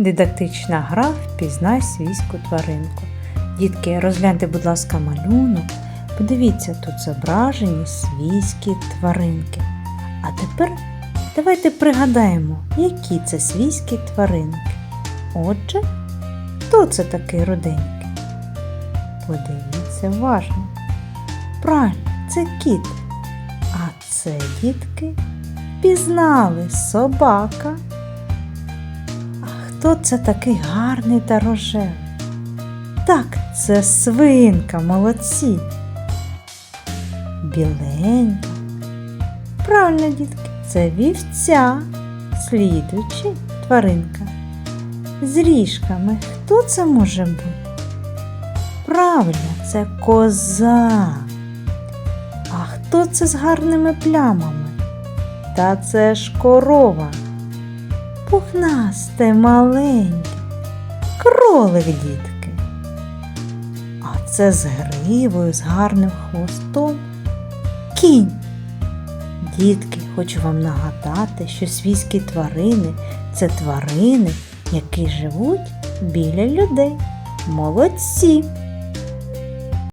Дидактична гра Впізнай свійську тваринку. Дітки, розгляньте, будь ласка, малюнок. Подивіться, тут зображені свійські тваринки. А тепер давайте пригадаємо, які це свійські тваринки. Отже, хто це такий руденький? Подивіться уважно. Правильно, це кіт. А це, дітки, пізнали собака. Хто це такий гарний та рожевий? Так, це свинка, молодці. Біленька. Правильно, дітки, це вівця, слідуючи тваринка. З ріжками хто це може бути? Правильно, це коза. А хто це з гарними плямами? Та це ж корова. Пухнасте маленьке, кролик, дітки. А це з гривою, з гарним хвостом. Кінь. Дітки, хочу вам нагадати, що свійські тварини це тварини, які живуть біля людей. Молодці!